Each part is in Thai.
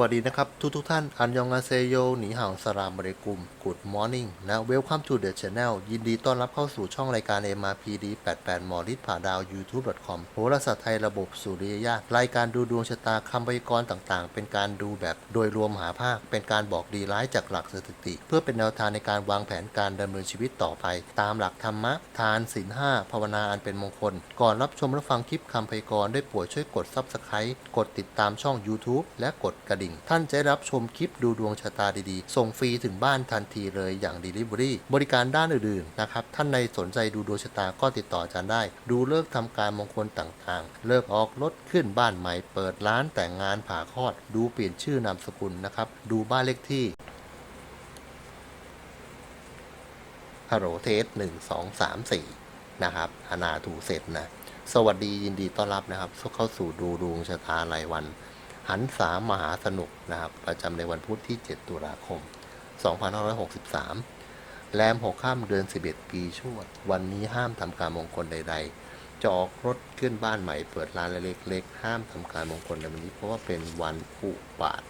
วัสดีนะครับ ทุกทุกท่าน อันยองอาเซโยหนีห่างสลามบริกุม Good Morning นะ Welcome to the channel ยินดีต้อนรับเข้าสู่ช่องรายการ MRPD 88 หมอลิศผ่าดาว YouTube.com โหราศาสตร์ไทยระบบสุริยญาตรายการดูดวงชะตาคำพยากรณ์ต่างๆ เป็นการดูแบบโดยรวมหาภาค เป็นการบอกดีร้ายจากหลักสถิติ เพื่อเป็นแนวทางในการวางแผนการดำเนินชีวิตต่อไป ตามหลักธรรมะ ทานศีลห้าภาวนาอันเป็นมงคล ก่อนรับชมและฟังคลิปคำพยากรณ์ได้โปรดช่วยกด Subscribe กดติดตามช่อง YouTube และกดกระดิ่ง ท่านจะได้รับชมคลิปดูดวงชะตาดีๆ ส่งฟรีถึงบ้านทันทีเลยอย่าง Delivery บริการด้านอื่นๆนะครับท่านในสนใจดูดวงชะตาก็ติดต่ออาจารย์ได้ ดูเลิกษ์ทำการมงคลต่างๆ เลิกออกรถขึ้นบ้านใหม่เปิดร้านแต่งงานผ่าคลอด ดูเปลี่ยนชื่อนามสกุลนะครับดูบ้านเลขที่ฮัลโหลเทสหนึ่งสองสามสี่นะครับอนาถูเสร็จนะสวัสดียินดีต้อนรับนะครับเข้าสู่ดูดวงชะตารายวันหันสามหาสนุกนะครับ ประจำในวันพุธที่ 7 ตุลาคม 2563 แรม 6 ข้ามเดือน 11 ปีชวด วันนี้ห้ามทำการมงคลใด ๆ จะออกรถขึ้นบ้านใหม่ เปิดร้านเล็ก ๆ ห้ามทำการมงคลในวันนี้ เพราะว่าเป็นวันอุบาท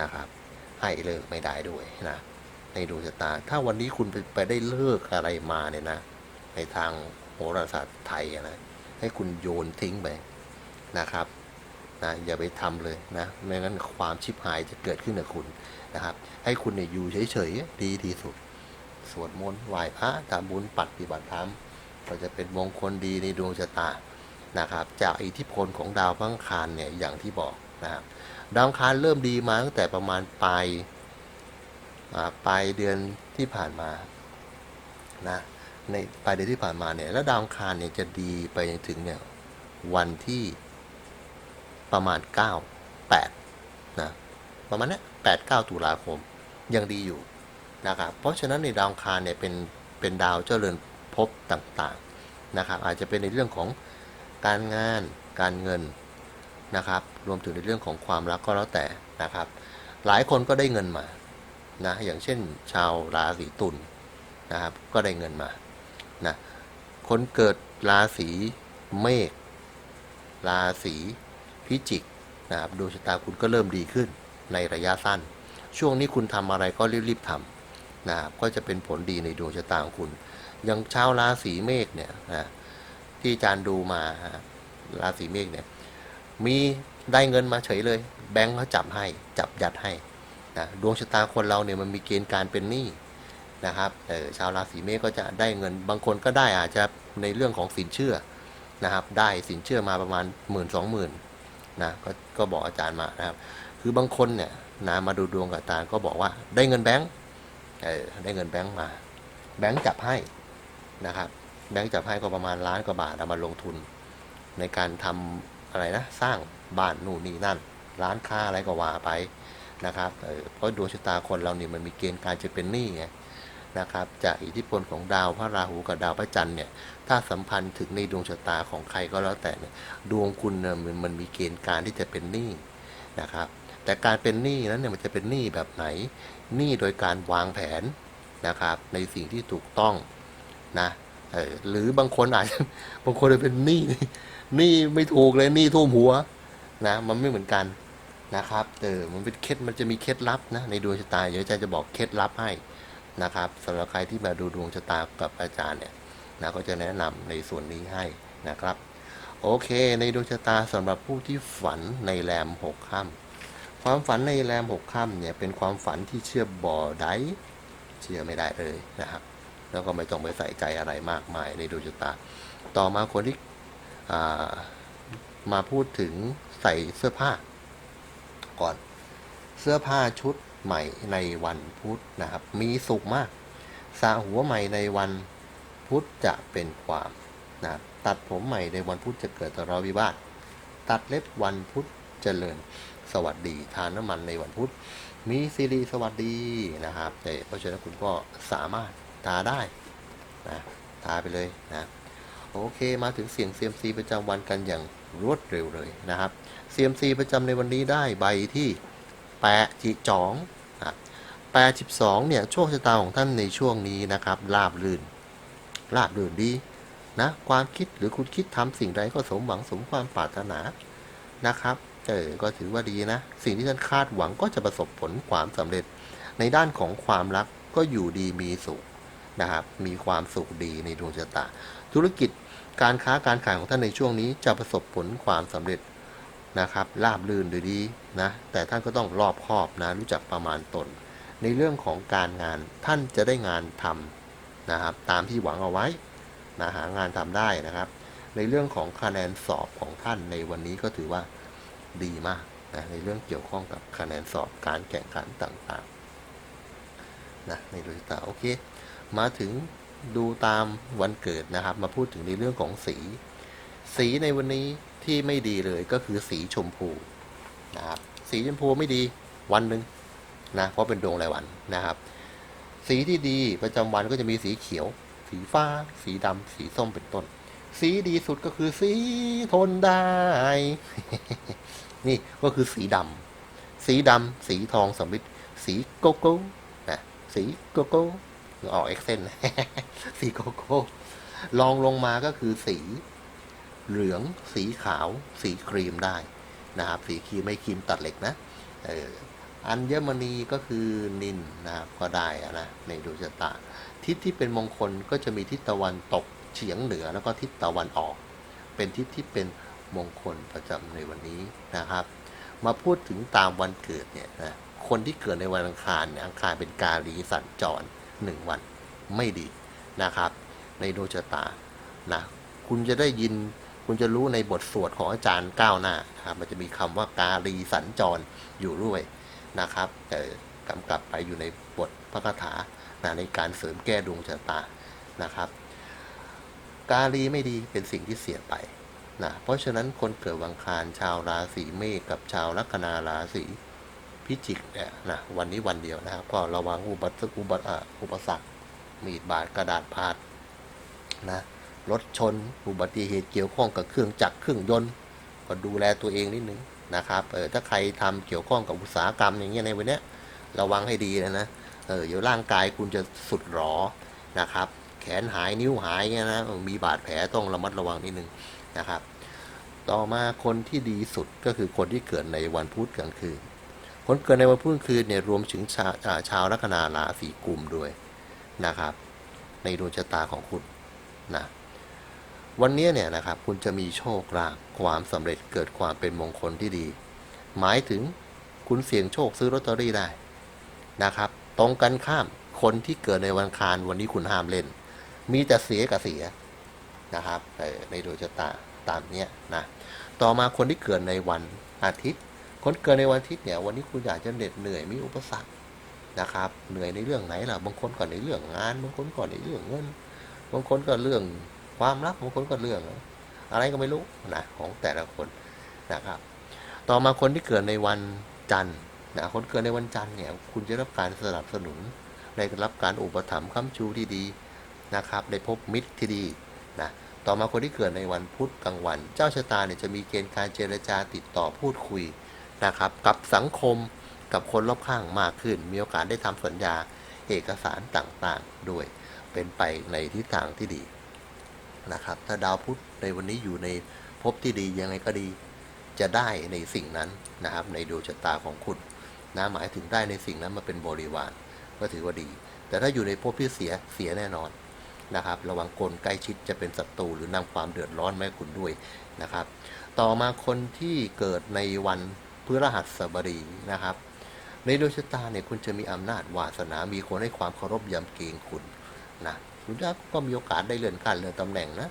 นะครับ ให้เลิกไม่ได้ด้วยนะในดวงชะตา ถ้าวันนี้คุณไปไปได้เลิกอะไรมาเนี่ยนะ ในทางโหราศาสตร์ไทยนะ ให้คุณโยนทิ้งไปนะครับ นะอย่าไปทำเลยนะไม่งั้นความชิบหายจะเกิดขึ้นกับคุณนะครับ ให้คุณเนี่ยอยู่เฉยๆดีที่สุด สวดมนต์ไหว้พระทำบุญปฏิบัติธรรมก็จะเป็นมงคลดีในดวงชะตานะครับ จากอิทธิพลของดาวพังคารเนี่ยอย่างที่บอกนะครับดาวคารเริ่มดีมาตั้งแต่ประมาณปลายปลายเดือนที่ผ่านมานะในปลายเดือนที่ผ่านมาเนี่ยแล้วดาวคารเนี่ยจะดีไปถึงเนี่ยวันที่ ประมาณ 9 8นะประมาณนี้8 9ตุลาคมยังดีอยู่นะครับเพราะฉะนั้นในดาวคารเนี่ยเป็นเป็นดาวเจริญภพต่างๆนะครับอาจจะเป็นในเรื่องของการงานการเงินนะครับรวมถึงในเรื่องของความรักก็แล้วแต่นะครับ หลายคนก็ได้เงินมานะอย่างเช่นชาวราศีตุลนะครับก็ได้เงินมานะคนเกิดราศีเมษราศี พิจิกนะครับดวงชะตาคุณก็เริ่มดีขึ้นในระยะสั้น ช่วงนี้คุณทำอะไรก็รีบๆทำนะครับก็จะเป็นผลดีในดวงชะตาของคุณย่างชาวราศีเมษเนี่ยนะที่อาจารย์ดูมาราศีเมษเนี่ยมีได้เงินมาเฉยเลย แบงค์เขาจับให้จับยัดให้นะดวงชะตาคนเราเนี่ยมันมีเกณฑ์การเป็นหนี้นะครับเออชาวราศีเมษก็จะได้เงินบางคนก็ได้อาจจะในเรื่องของสินเชื่อนะครับได้สินเชื่อมาประมาณหมื่นสองหมื่น นะก็ก็บอกอาจารย์มานะครับ คือบางคนเนี่ยนะมาดูดวงกับอาจารย์ก็บอกว่าได้เงินแบงค์เออได้เงินแบงค์มา แบงค์จับให้นะครับ แบงค์จับให้ก็ประมาณล้านกว่าบาทเอามาลงทุน ในการทำอะไรนะสร้างบ้านนู่นนี่นั่น ร้านค้าอะไรก็ว่าไปนะครับ เพราะดวงชะตาคนเราเนี่ยมันมีเกณฑ์การจะเป็นหนี้ไง นะครับจากอิทธิพลของดาวพระราหูกับดาวพระจันทร์เนี่ยถ้าสัมพันธ์ถึงในดวงชะตาของใครก็แล้วแต่เนี่ยดวงคุณเนี่ยมันมันมีเกณฑ์การที่จะเป็นหนี้นะครับแต่การเป็นหนี้นั้นเนี่ยมันจะเป็นหนี้แบบไหนหนี้โดยการวางแผนนะครับในสิ่งที่ถูกต้องนะเออหรือบางคนอาจจะบางคนจะเป็นหนี้หนี้ไม่ถูกเลยหนี้ท่วมหัวนะมันไม่เหมือนกันนะครับเออมันเป็นเคล็ดมันจะมีเคล็ดลับนะในดวงชะตาเดี๋ยวอาจารย์จะบอกเคล็ดลับให้ นะครับสำหรับใครที่มาดูดวงชะตากับอาจารย์เนี่ยนะก็จะแนะนำในส่วนนี้ให้นะครับ โอเค ในดวงชะตาสำหรับผู้ที่ฝันในแรมหกค่ำความฝันในแรมหกค่ำเนี่ยเป็นความฝันที่เชื่อบ่อไดเชื่อไม่ได้เลยนะครับ แล้วก็ไม่ต้องไปใส่ใจอะไรมากมายในดวงชะตา ต่อมาคนที่มาพูดถึงใส่เสื้อผ้าก่อนเสื้อผ้าชุด ใหม่ในวันพุธนะครับ มีสุขมากสระหัวใหม่ในวันพุธจะเป็นความนะตัดผมใหม่ในวันพุธจะเกิดทะเลาะวิวาท ตัดเล็บวันพุธเจริญสวัสดีทานน้ำมันในวันพุธ มีซีรีสวัสดีนะครับแต่เพราะฉะนั้นคุณก็สามารถทาได้นะทาไปเลยนะโอเคมาถึงเสียง CMC ประจำวันกันอย่างรวดเร็วเลยนะครับ CMC ประจำในวันนี้ได้ใบที่ แปะจิจองแปดสิบสองเนี่ยโชคชะตาของท่านในช่วงนี้นะครับราบรื่นราบรื่นดีนะความคิดหรือคุณคิดทำสิ่งใดก็สมหวังสมความปรารถนานะครับเออก็ถือว่าดีนะ สิ่งที่ท่านคาดหวังก็จะประสบผลความสำเร็จ ในด้านของความรักก็อยู่ดีมีสุขนะครับมีความสุขดีในดวงชะตา ธุรกิจการค้าการขายของท่านในช่วงนี้จะประสบผลความสำเร็จ นะครับราบรื่นดีดีนะแต่ท่านก็ต้องรอบคอบนะรู้จักประมาณตน ในเรื่องของการงานท่านจะได้งานทำนะครับตามที่หวังเอาไว้นะหางานทำได้นะครับ ในเรื่องของคะแนนสอบของท่านในวันนี้ก็ถือว่าดีมากนะในเรื่องเกี่ยวข้องกับคะแนนสอบการแข่งขันต่างๆนะในดวงชะตาโอเค มาถึงดูตามวันเกิดนะครับ มาพูดถึงในเรื่องของสี สีในวันนี้ ที่ไม่ดีเลยก็คือสีชมพูนะครับสีชมพูไม่ดีวันหนึ่งนะเพราะเป็นดวงรายวันนะครับ สีที่ดีประจำวันก็จะมีสีเขียว สีฟ้า สีดำสีส้มเป็นต้น สีดีสุดก็คือสีทนได้ นี่ก็คือสีดำสีดำสีทองสำริดสีโกโก้นะสีโกโก้ออกเอ็กเซนสีโกโก้ลองลงมาก็คือสี เหลือง สีขาว สีครีมได้นะครับ สีครีมไม่ครีมตัดเหล็กนะเอออัญมณีก็คือนินนะครับก็ได้นะในดวงชะตาทิศที่เป็นมงคลก็จะมีทิศตะวันตกเฉียงเหนือแล้วก็ทิศตะวันออก เป็นทิศที่เป็นมงคลประจำในวันนี้นะครับ มาพูดถึงตามวันเกิดเนี่ยนะคนที่เกิดในวันอังคารเนี่ยอังคารเป็นกาลีสัญจรหนึ่งวันไม่ดีนะครับ ในดวงชะตานะคุณจะได้ยิน คุณจะรู้ในบทสวดของอาจารย์ก้าวหน้านะครับมันจะมีคำว่ากาลีสัญจรอยู่ด้วยนะครับ แต่กำกับไปอยู่ในบทพระคาถานะในการเสริมแก้ดวงชะตานะครับ กาลีไม่ดีเป็นสิ่งที่เสียไปนะเพราะฉะนั้นคนเกิดวังคารชาวราศีเมษกับชาวลัคนาราศีพิจิกเนี่ยนะวันนี้วันเดียวนะครับ ก็ระวังอุบัติอุบัติอุปสรรคมีดบาดกระดาษพาดนะ รถชน อุบัติเหตุเกี่ยวข้องกับเครื่องจักรเครื่องยนต์ ก็ดูแลตัวเองนิดนึงนะครับเออถ้าใครทำเกี่ยวข้องกับอุตสาหกรรมอย่างเงี้ยในวันเนี้ยระวังให้ดีนะนะเออเดี๋ยวร่างกายคุณจะสุดหรอนะครับ แขนหายนิ้วหายเงี้ยนะมีบาดแผลต้องระมัดระวังนิดนึงนะครับ ต่อมาคนที่ดีสุดก็คือคนที่เกิดในวันพุธกลางคืน คนเกิดในวันพุธกลางคืนเนี่ยรวมถึงชาอ่าชาวลัคนาราศีกุมด้วยนะครับ ในดวงชะตาของคุณนะ วันนี้เนี่ยนะครับคุณจะมีโชคลาภความสำเร็จเกิดความเป็นมงคลที่ดี หมายถึงคุณเสี่ยงโชคซื้อลอตเตอรี่ได้นะครับ ตรงกันข้ามคนที่เกิดในวันคารวันนี้คุณห้ามเล่น มีแต่เสียกับเสียนะครับเอ่ในดวงชะตาตามเนี้ยนะต่อมาคนที่เกิดในวันอาทิตย์ คนเกิดในวันอาทิตย์เนี่ยวันนี้คุณอยากจะเหน็ดเหนื่อยมีอุปสรรคนะครับ เหนื่อยในเรื่องไหนล่ะบางคนก่อนในเรื่องงาน บางคนก่อนในเรื่องเงิน บางคนก็เรื่อง ความรักบางคนก็เรื่อง อะไรก็ไม่รู้นะของแต่ละคนนะครับ ต่อมาคนที่เกิดในวันจันทร์นะคนเกิดในวันจันทร์เนี่ย คุณจะรับการสนับสนุน ได้รับการอุปถัมภ์ค้ำชูที่ดีนะครับ ได้พบมิตรที่ดีนะต่อมาคนที่เกิดในวันพุธกลางวัน เจ้าชะตาเนี่ยจะมีเกณฑ์การเจรจาติดต่อพูดคุยนะครับ กับสังคมกับคนรอบข้างมากขึ้น มีโอกาสได้ทำสัญญาเอกสารต่างๆด้วยเป็นไปในทิศทางที่ดี นะครับ ถ้าดาวพุธในวันนี้อยู่ในภพที่ดียังไงก็ดีจะได้ในสิ่งนั้นนะครับ ในดวงชะตาของคุณนะหมายถึงได้ในสิ่งนั้นมาเป็นบริวารก็ถือว่าดี แต่ถ้าอยู่ในภพที่เสียเสียแน่นอนนะครับ ระวังคนใกล้ชิดจะเป็นศัตรูหรือนำความเดือดร้อนมาให้คุณด้วยนะครับ ต่อมาคนที่เกิดในวันพฤหัสบดีนะครับ ในดวงชะตาเนี่ยคุณจะมีอำนาจวาสนา มีคนให้ความเคารพยำเกรงคุณนะ คุณก็มีโอกาสได้เลื่อนขั้นเลื่อนตำแหน่งนะ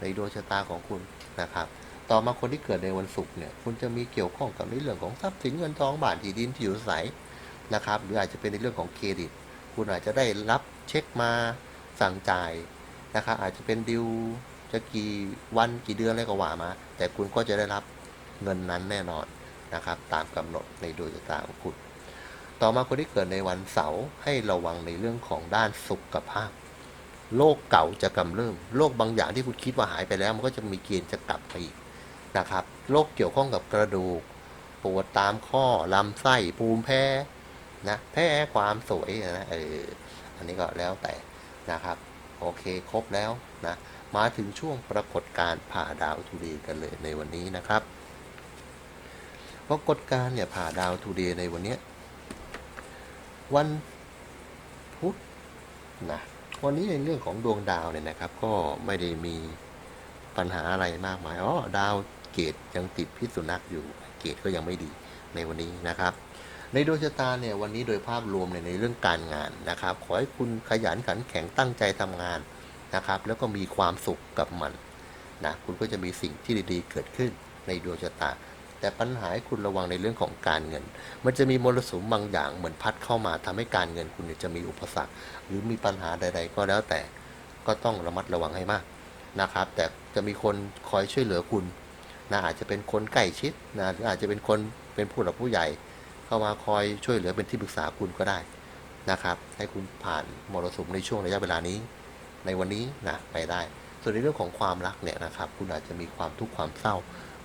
ในดวงชะตาของคุณนะครับ ต่อมาคนที่เกิดในวันศุกร์เนี่ย คุณจะมีเกี่ยวข้องกับในเรื่องของทรัพย์สินเงินทองบ้านที่ดินที่อยู่อาศัยนะครับ หรืออาจจะเป็นในเรื่องของเครดิต คุณอาจจะได้รับเช็คมาสั่งจ่ายนะครับอาจจะเป็นดิวจะกี่วันกี่เดือนอะไรก็ว่ามา แต่คุณก็จะได้รับเงินนั้นแน่นอนนะครับ ตามกำหนดในดวงชะตาของคุณ ต่อมาคนที่เกิดในวันเสาร์ให้ระวังในเรื่องของด้านสุขภาพ โรคเก่าจะกำเริบโรคบางอย่างที่คุณคิดว่าหายไปแล้ว มันก็จะมีเกณฑ์จะกลับไปอีกนะครับโรคเกี่ยวข้องกับกระดูกปวดตามข้อลำไส้ภูมิแพ้นะแพ้ความสวยนะเอออันนี้ก็แล้วแต่นะครับ โอเคครบแล้วนะมาถึงช่วงปรากฏการผ่าดาวธุรีกันเลยในวันนี้นะครับปรากฏการเนี่ยผ่าดาวทูเดย์ในวันนี้ วันพุธนะ วันนี้ในเรื่องของดวงดาวเนี่ยนะครับ ก็ไม่ได้มีปัญหาอะไรมากมายอ๋อดาวเกตยังติดพิษสุนัขอยู่ เกตก็ยังไม่ดีในวันนี้นะครับ ในดวงชะตาเนี่ยวันนี้โดยภาพรวมในเรื่องการงานนะครับ ขอให้คุณขยันขันแข็งตั้งใจทำงานนะครับ แล้วก็มีความสุขกับมันนะคุณก็จะมีสิ่งที่ดีๆเกิดขึ้นในดวงชะตา แต่ปัญหาให้คุณระวังในเรื่องของการเงิน มันจะมีมรสุมบางอย่างเหมือนพัดเข้ามาทำให้การเงินคุณเนี่ยจะมีอุปสรรค หรือมีปัญหาใด ๆ ก็แล้วแต่ก็ต้องระมัดระวังให้มากนะครับ แต่จะมีคนคอยช่วยเหลือคุณนะอาจจะเป็นคนใกล้ชิดนะหรืออาจจะเป็นคนเป็นผู้หลักผู้ใหญ่ เข้ามาคอยช่วยเหลือเป็นที่ปรึกษาคุณก็ได้นะครับ ให้คุณผ่านมรสุมในช่วงระยะเวลานี้ ในวันนี้นะไปได้ ส่วนในเรื่องของความรักเนี่ยนะครับ คุณอาจจะมีความทุกข์ความเศร้า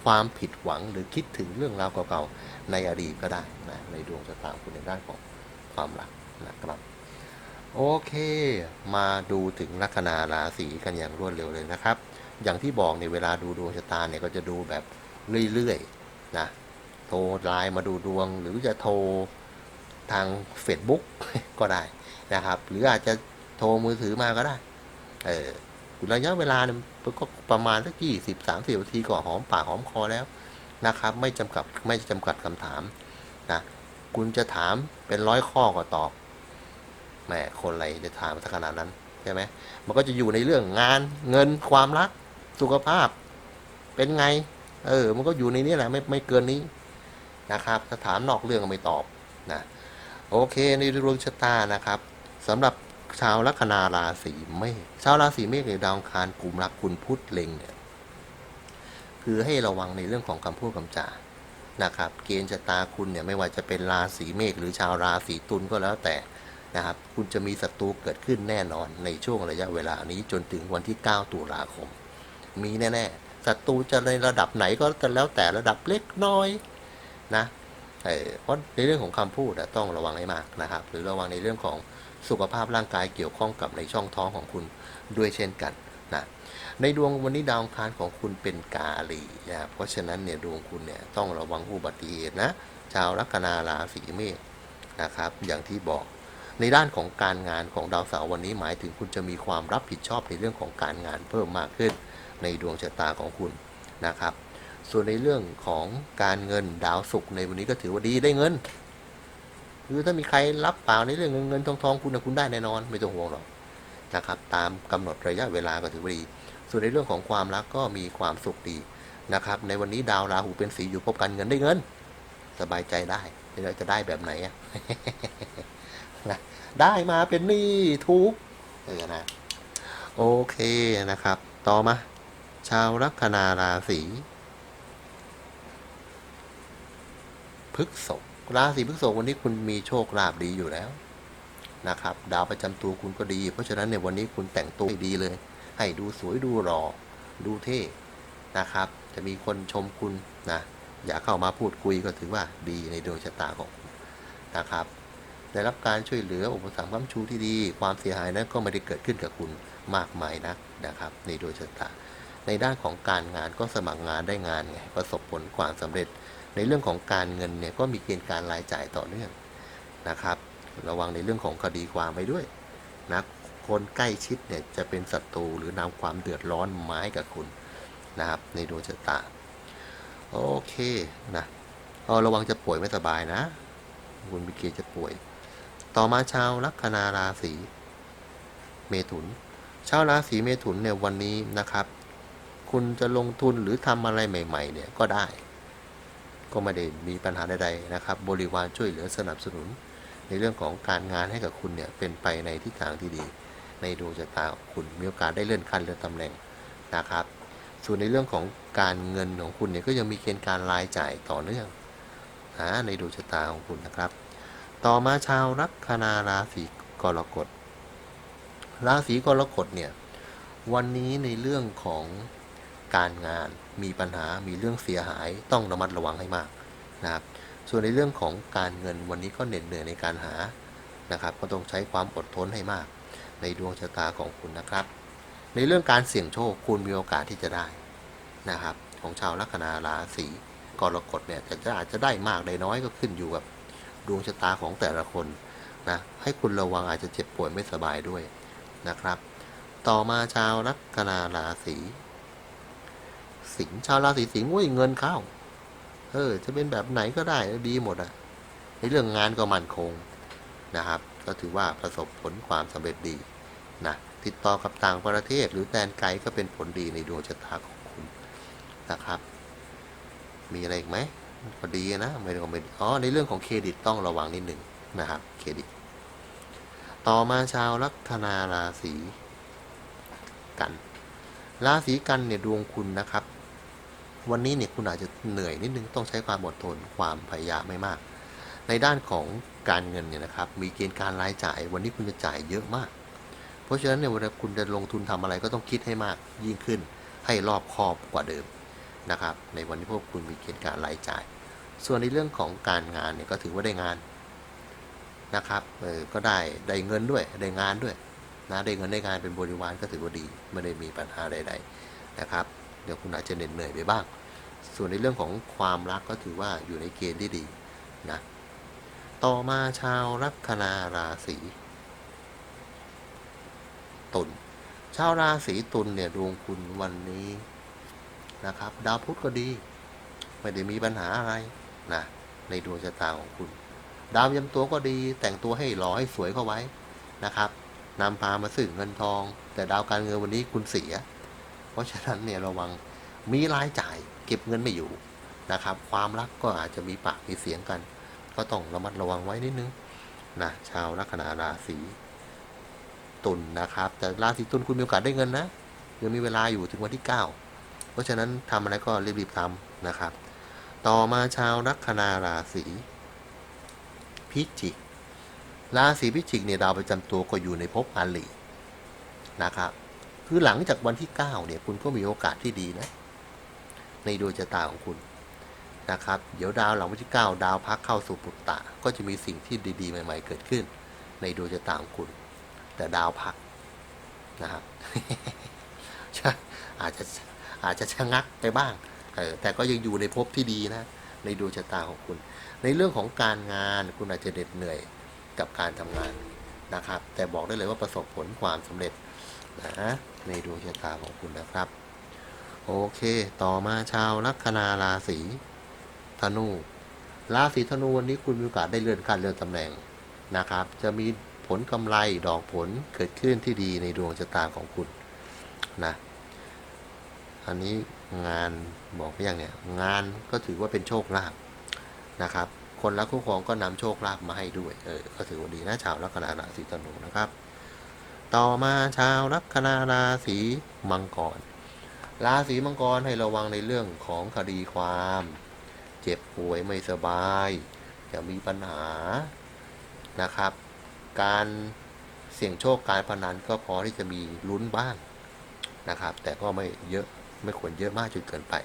ความผิดหวังหรือคิดถึงเรื่องราวเก่าๆในอดีตก็ได้นะในดวงชะตาของคุณในด้านของความรักนะครับโอเค มาดูถึงลัคนาราศีกันอย่างรวดเร็วเลยนะครับ อย่างที่บอกในเวลาดูดวงชะตาเนี่ยก็จะดูแบบเรื่อยๆนะโทรไลน์มาดูดวง หรือจะโทรทาง Facebook ก็ได้นะครับ หรืออาจจะโทรมือถือมาก็ได้ เออ ระยะเวลาเนี่ยก็ประมาณสักยี่สิบสามสิบนาทีก็หอมปากหอมคอแล้วนะครับ ไม่จำกัดไม่จำกัดคำถามนะคุณจะถามเป็นร้อยข้อก็ตอบแหมคนอะไรจะถามสักขนาดนั้นใช่ไหมมันก็จะอยู่ในเรื่องงานเงินความรัก สุขภาพ เป็นไง เออ มันก็อยู่ในนี้แหละไม่ไม่เกินนี้นะครับถ้าถามนอกเรื่องก็ไม่ตอบนะโอเคในดวงชะตานะครับสำหรับ ชาวลัคนาราศีเมษชาวราศีเมษในดาวคารกลุ่มรักคุณพุทธเล็งเนี่ยคือให้ระวังในเรื่องของคำพูดคำจานะครับ เกณฑ์ชะตาคุณเนี่ยไม่ว่าจะเป็นราศีเมษหรือชาวราศีตุลก็แล้วแต่นะครับ คุณจะมีศัตรูเกิดขึ้นแน่นอนในช่วงระยะเวลานี้จนถึงวันที่ 9 ตุลาคม มีแน่ๆศัตรูจะในระดับไหนก็แล้วแต่ระดับเล็กน้อยนะเพราะในเรื่องของคำพูดต้องระวังให้มากนะครับ หรือระวังในเรื่องของ สุขภาพร่างกายเกี่ยวข้องกับในช่องท้องของคุณด้วยเช่นกันนะในดวงวันนี้ดาวอังคารของคุณเป็นกาลีนะเพราะฉะนั้นเนี่ยดวงคุณเนี่ยต้องระวังอุบัติเหตุนะชาวลัคนาราศีเมษนะครับอย่างที่บอกในด้านของการงานของดาวเสาร์วันนี้หมายถึงคุณจะมีความรับผิดชอบในเรื่องของการงานเพิ่มมากขึ้น ในดวงชะตาของคุณนะครับ ส่วนในเรื่องของการเงินดาวศุกร์ในวันนี้ก็ถือว่าดีได้เงิน คือถ้ามีใครรับเปล่าในเรื่องเงินเงินทองทองคุณนะคุณได้แน่นอน ไม่ต้องห่วงหรอกนะครับ ตามกำหนดระยะเวลาก็ถือว่าดี ส่วนในเรื่องของความรักก็มีความสุขดีนะครับ ในวันนี้ดาวราหูเป็นสีอยู่พบกันเงินได้เงิน สบายใจได้เราจะได้แบบไหนอะนะได้มาเป็นนี้ทุกเออนะโอเคนะครับ ต่อมา ชาวลัคนาราศีพฤษภ ราศีพฤษภวันนี้คุณมีโชคลาภดีอยู่แล้วนะครับ ดาวประจำตัวคุณก็ดี เพราะฉะนั้นในยวันนี้คุณแต่งตัวให้ดีเลย ให้ดูสวยดูหล่อดูเท่นะครับ จะมีคนชมคุณนะอยากเข้ามาพูดคุยก็ถือว่าดีในดวงชะตาของคุณนะครับได้รับการช่วยเหลืออุปสรรคค้ำชูที่ดี ความเสียหายนั้นก็ไม่ได้เกิดขึ้นกับคุณมากมายนักนะครับ ในดวงชะตาในด้านของการงานก็สมัครงานได้งานไงประสบผลความสำเร็จ ในเรื่องของการเงินเนี่ยก็มีเกณฑ์การรายจ่ายต่อเนื่องนะครับ ระวังในเรื่องของคดีความไปด้วยนะคนใกล้ชิดเนี่ยจะเป็นศัตรูหรือนำความเดือดร้อนมาให้กับคุณนะครับในดวงชะตาโอเคนะเอาระวังจะป่วยไม่สบายนะ คุณมีเกณฑ์จะป่วย ต่อมาชาวลัคนาราศีเมถุน ชาวราศีเมถุนเนี่ยวันนี้นะครับ คุณจะลงทุนหรือทำอะไรใหม่ ๆ เนี่ยก็ได้ ก็ไม่ได้มีปัญหาใดๆนะครับ บริวารช่วยเหลือสนับสนุน ในเรื่องของการงานให้กับคุณเนี่ยเป็นไปในทิศทางที่ดี ในดวงชะตาคุณมีโอกาสได้เลื่อนขั้นเลื่อนตำแหน่งนะครับ ส่วนในเรื่องของการเงินของคุณเนี่ยก็ยังมีเกณฑ์การรายจ่ายต่อเนื่องในดวงชะตาของคุณนะครับ ต่อมาชาวลัคนาราศีกรกฎราศีกรกฎเนี่ยวันนี้ในเรื่องของ การงาน มีปัญหามีเรื่องเสียหายต้องระมัดระวังให้มากนะครับ ส่วนในเรื่องของการเงินวันนี้ก็เหน็ดเหนื่อยในการหานะครับ ก็ต้องใช้ความอดทนให้มาก ในดวงชะตาของคุณนะครับ ในเรื่องการเสี่ยงโชคคุณมีโอกาสที่จะได้นะครับ ของชาวลัคนาราศีกรกฎเนี่ยแต่จะอาจจะได้มากได้น้อยก็ขึ้นอยู่กับดวงชะตาของแต่ละคนนะให้คุณระวังอาจจะเจ็บป่วยไม่สบายด้วยนะครับ ต่อมาชาวลัคนาราศี สิงห์ชาวราศีสิงห์อุ้ยเงินเข้า เออ จะเป็นแบบไหนก็ได้ดีหมดอะในเรื่องงานก็มั่นคงนะครับ ก็ถือว่าประสบผลความสำเร็จดีนะติดต่อกับต่างประเทศหรือแดนไกลก็เป็นผลดีในดวงชะตาของคุณนะครับ มีอะไรอีกไหมพอดีนะไม่ได้ไม่อ๋อในเรื่องของเครดิตต้องระวังนิดหนึ่งนะครับเครดิต ต่อมาชาวลัคนาราศีกัน ราศีกันเนี่ยดวงคุณนะครับ วันนี้เนี่ยคุณอาจจะเหนื่อยนิดนึงต้องใช้ความอดทนความพยายามไม่มาก ในด้านของการเงินเนี่ยนะครับ มีเกณฑ์การรายจ่าย วันนี้คุณจะจ่ายเยอะมาก เพราะฉะนั้นเนี่ยเวลาคุณจะลงทุนทำอะไรก็ต้องคิดให้มากยิ่งขึ้น ให้รอบคอบกว่าเดิมนะครับ ในวันนี้พวกคุณมีเกณฑ์การรายจ่าย ส่วนในเรื่องของการงานเนี่ยก็ถือว่าได้งานนะครับเออก็ได้ได้เงินด้วยได้งานด้วย นะได้เงินได้งานเป็นบริวารก็ถือว่าดีไม่ได้มีปัญหาใดๆนะครับ เดี๋ยวคุณอาจจะเหน็ดเหนื่อยไปบ้าง ส่วนในเรื่องของความรักก็ถือว่าอยู่ในเกณฑ์ที่ดีนะต่อมาชาวลัคนาราศีตุลชาวราศีตุลเนี่ยดวงคุณวันนี้นะครับ ดาวพุธก็ดี ไม่ได้มีปัญหาอะไรนะในดวงชะตาของคุณ ดาวยำตัวก็ดีแต่งตัวให้หล่อให้สวยเข้าไว้นะครับ นำพามาซึ่งเงินทอง แต่ดาวการเงินวันนี้คุณเสีย เพราะฉะนั้นเนี่ยระวังมีรายจ่ายเก็บเงินไม่อยู่นะครับ ความรักก็อาจจะมีปากมีเสียงกัน ก็ต้องระมัดระวังไว้นิดนึงนะชาวลัคนาราศีตุลนะครับ แต่ราศีตุลคุณมีโอกาสได้เงินนะยังมีเวลาอยู่ถึงวันที่ 9 เพราะฉะนั้นทำอะไรก็รีบๆทำนะครับ ต่อมาชาวลัคนาราศีพิจิก ราศีพิจิกเนี่ยดาวประจำตัวก็อยู่ในภพอาลีนะครับคือหลังจากวันที่ 9 เนี่ย คุณก็มีโอกาสที่ดีนะ ในดวงชะตาของคุณนะครับ เดี๋ยวดาวหลังวันที่ 9 ดาวพักเข้าสู่ปุตตะ ก็จะมีสิ่งที่ดีๆ ใหม่ ๆ เกิดขึ้น ในดวงชะตาของคุณ แต่ดาวพักนะครับอาจจะอาจจะชะงักไปบ้างเออแต่ก็ยังอยู่ในภพที่ดีนะ ในดวงชะตาของคุณ ในเรื่องของการงานคุณอาจจะเหน็ดเหนื่อย กับการทำงานนะครับ แต่บอกได้เลยว่าประสบผลความสำเร็จนะในดวงชะตาของคุณนะครับ โอเค ต่อมาชาวลัคนาราศีธนูราศีธนูวันนี้คุณมีโอกาสได้เลื่อนขั้นเลื่อนตำแหน่งนะครับ จะมีผลกำไรดอกผลเกิดขึ้นที่ดีในดวงชะตาของคุณนะอันนี้งานบอกไปยังเนี่ยงานก็ถือว่าเป็นโชคลาภนะครับ คนรักคู่ครองก็นำโชคลาภมาให้ด้วย เออ ก็ถือว่าดีนะชาวลัคนาราศีธนูนะครับ ต่อมาชาวลัคนาราศีมังกร ราศีมังกรให้ระวังในเรื่องของคดีความ เจ็บป่วยไม่สบายจะมีปัญหานะครับ การเสี่ยงโชคการพนันก็พอที่จะมีลุ้นบ้างนะครับ แต่ก็ไม่เยอะไม่ควรเยอะมากจนเกินไป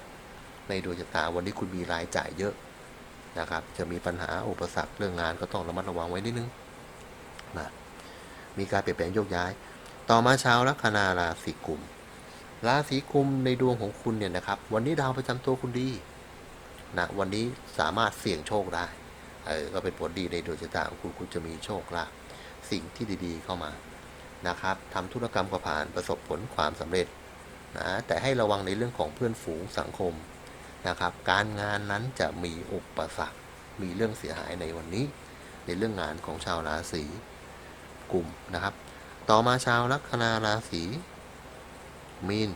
ในดวงชะตาวันนี้คุณมีรายจ่ายเยอะ นะครับ จะมีปัญหาอุปสรรคเรื่องงานก็ต้องระมัดระวังไว้นิดนึงนะมีการเปลี่ยนแปลงโยกย้าย ต่อมาชาวลัคนาราศีกุม ราศีกุมในดวงของคุณเนี่ยนะครับ วันนี้ดาวประจำตัวคุณดีนะวันนี้สามารถเสี่ยงโชคได้เออก็เป็นผลดีในดวงชะตาของคุณคุณจะมีโชคลาภสิ่งที่ดีๆเข้ามานะครับทำธุรกรรมก็ผ่านประสบผลความสำเร็จนะแต่ให้ระวังในเรื่องของเพื่อนฝูงสังคม นะครับ การงานนั้นจะมีอุปสรรค มีเรื่องเสียหายในวันนี้ ในเรื่องงานของชาวราศีกุมนะครับ ต่อมาชาวลัคนาราศีมีน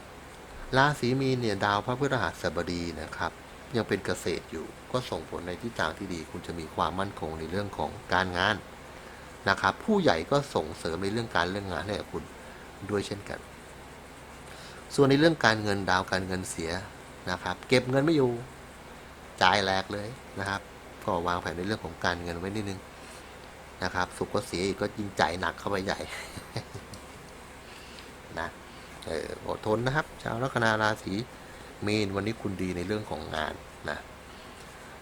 ราศีมีนเนี่ยดาวพระพฤหัสบดีนะครับ ยังเป็นเกษตรอยู่ ก็ส่งผลในทิศทางที่ดี คุณจะมีความมั่นคงในเรื่องของการงานนะครับ ผู้ใหญ่ก็ส่งเสริมในเรื่องการเรื่องงานให้กับคุณด้วยเช่นกัน ส่วนในเรื่องการเงินดาวการเงินเสีย นะครับ เก็บเงินไม่อยู่ จ่ายแหลกเลยนะครับ ก็วางแผนในเรื่องของการเงินไว้นิดนึงนะครับ สุขก็เสียอีกก็ยิ่งจ่ายหนักเข้าไปใหญ่นะเอออดทนนะครับ ชาวลัคนาราศีเมนวันนี้คุณดีในเรื่องของงานนะ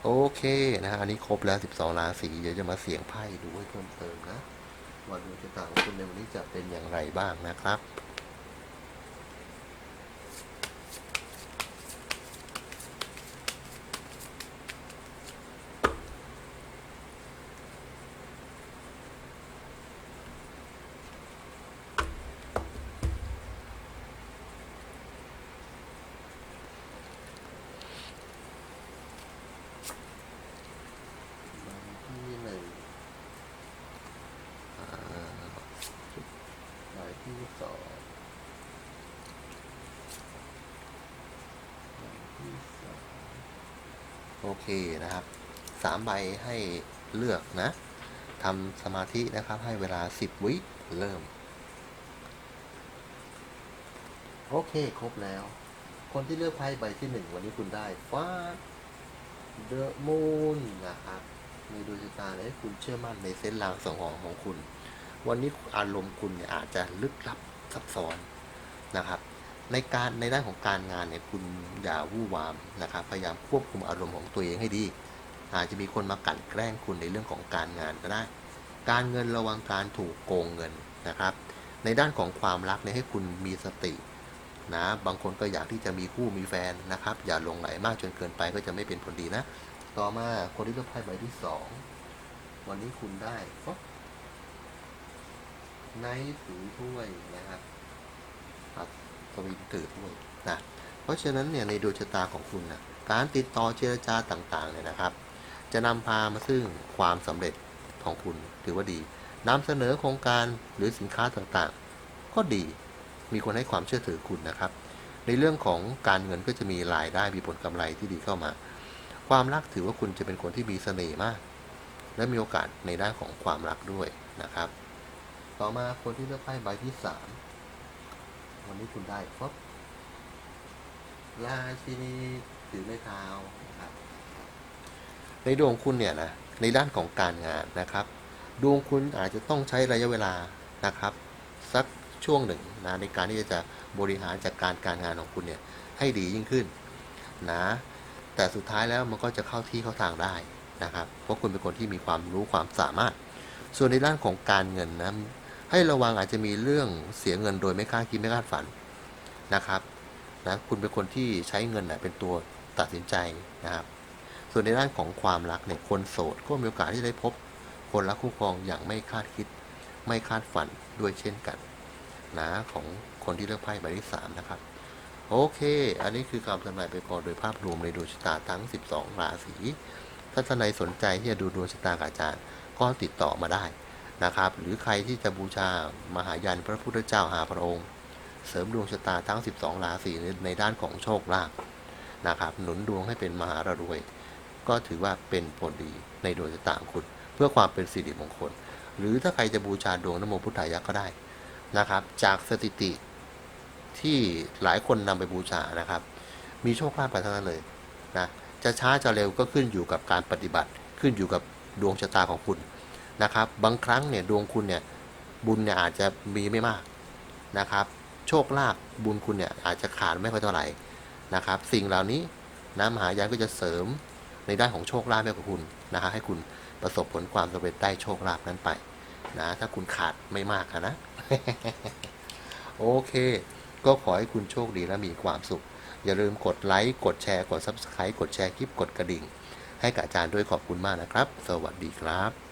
โอเคนะฮะอันนี้ครบแล้ว 12 ราศีเดี๋ยวจะมาเสี่ยงไพ่ดูให้เพิ่มเติมนะว่าดวงชะตาของคุณในวันนี้จะเป็นอย่างไรบ้างนะครับ โอเคนะครับสามใบให้เลือกนะทำสมาธินะครับให้เวลา 10 วิเริ่ม โอเคครบแล้ว คนที่เลือกไพ่ใบที่หนึ่งวันนี้คุณได้ฟ้าเดอะมูนนะครับในดวงชะตาเลยคุณเชื่อมั่นในเส้นรางสังหรณ์ของคุณ วันนี้อารมณ์คุณเนี่ยอาจจะลึกลับซับซ้อน ในการในด้านของการงานเนี่ยคุณอย่าวู่วามนะครับ พยายามควบคุมอารมณ์ของตัวเองให้ดี อาจจะมีคนมากั่นแกล้งคุณในเรื่องของการงานก็ได้ การเงินระวังการถูกโกงเงินนะครับ ในด้านของความรักเนี่ยให้คุณมีสตินะ บางคนก็อยากที่จะมีคู่มีแฟนนะครับ อย่าลงไหลมากจนเกินไปก็จะไม่เป็นผลดีนะ ต่อมาคนที่เลือกไพ่ใบที่สองวันนี้คุณได้ก็ไนท์ถือถ้วยนะครับ วินถือถ้วยนะเพราะฉะนั้นเนี่ยในดวงชะตาของคุณนะการติดต่อเจรจาต่างๆเนี่ยนะครับ จะนำพามาซึ่งความสำเร็จของคุณถือว่าดีนำเสนอโครงการหรือสินค้าต่างๆ ก็ดีมีคนให้ความเชื่อถือคุณนะครับ ในเรื่องของการเงินก็จะมีรายได้มีผลกำไรที่ดีเข้ามา ความรักถือว่าคุณจะเป็นคนที่มีเสน่ห์มาก และมีโอกาสในด้านของความรักด้วยนะครับ ต่อมาคนที่เลือกไพ่ใบที่สาม วันนี้คุณได้ครบราชินีถือไม้เท้านะครับ ในดวงคุณเนี่ยนะในด้านของการงานนะครับ ดวงคุณอาจจะต้องใช้ระยะเวลานะครับ สักช่วงหนึ่งนะในการที่จะบริหารจัดการการงานของคุณเนี่ยให้ดียิ่งขึ้นนะแต่สุดท้ายแล้วมันก็จะเข้าที่เข้าทางได้นะครับ เพราะคุณเป็นคนที่มีความรู้ความสามารถ ส่วนในด้านของการเงินนะ ให้ระวังอาจจะมีเรื่องเสียเงินโดยไม่คาดคิดไม่คาดฝันนะครับนะคุณเป็นคนที่ใช้เงินนะเป็นตัวตัดสินใจนะครับ ส่วนในด้านของความรักเนี่ยคนโสดก็มีโอกาสที่ได้พบ คนรักคู่ครองอย่างไม่คาดคิด ไม่คาดฝันด้วยเช่นกันนะของคนที่เลือกไพ่ใบที่3นะครับโอเค อันนี้คือการทำนายไปก่อนโดยภาพรวมในดวงชะตาทั้ง 12 ราศี ถ้าท่านใดสนใจที่จะดูดวงชะตากับอาจารย์ ก็ติดต่อมาได้ นะครับ หรือใครที่จะบูชามหายันพระพุทธเจ้าหาพระองค์ เสริมดวงชะตาทั้ง 12 ราศีในด้านของโชคลาภนะครับ หนุนดวงให้เป็นมหารวย ก็ถือว่าเป็นผลดีในดวงชะตาของคุณ เพื่อความเป็นสิริมงคล หรือถ้าใครจะบูชาดวงนโมพุทธายะก็ได้นะครับ จากสถิติที่หลายคนนำไปบูชานะครับ มีโชคลาภกันทั้งนั้นเลยนะจะช้าจะเร็วก็ขึ้นอยู่กับการปฏิบัติ ขึ้นอยู่กับดวงชะตาของคุณ นะครับ บางครั้งเนี่ยดวงคุณเนี่ยบุญเนี่ยอาจจะมีไม่มากนะครับ โชคลาภบุญคุณเนี่ยอาจจะขาดไม่ค่อยเท่าไหร่นะครับ สิ่งเหล่านี้นะมหายานก็จะเสริมในด้านของโชคลาภให้กับคุณนะฮะให้คุณประสบผลความสำเร็จได้โชคลาภนั้นไปนะถ้าคุณขาดไม่มากอะนะ โอเค ก็ขอให้คุณโชคดีและมีความสุข อย่าลืมกดไลค์กดแชร์กด Subscribe กดแชร์คลิปกดกระดิ่ง ให้กับอาจารย์ด้วยขอบคุณมากนะครับ สวัสดีครับ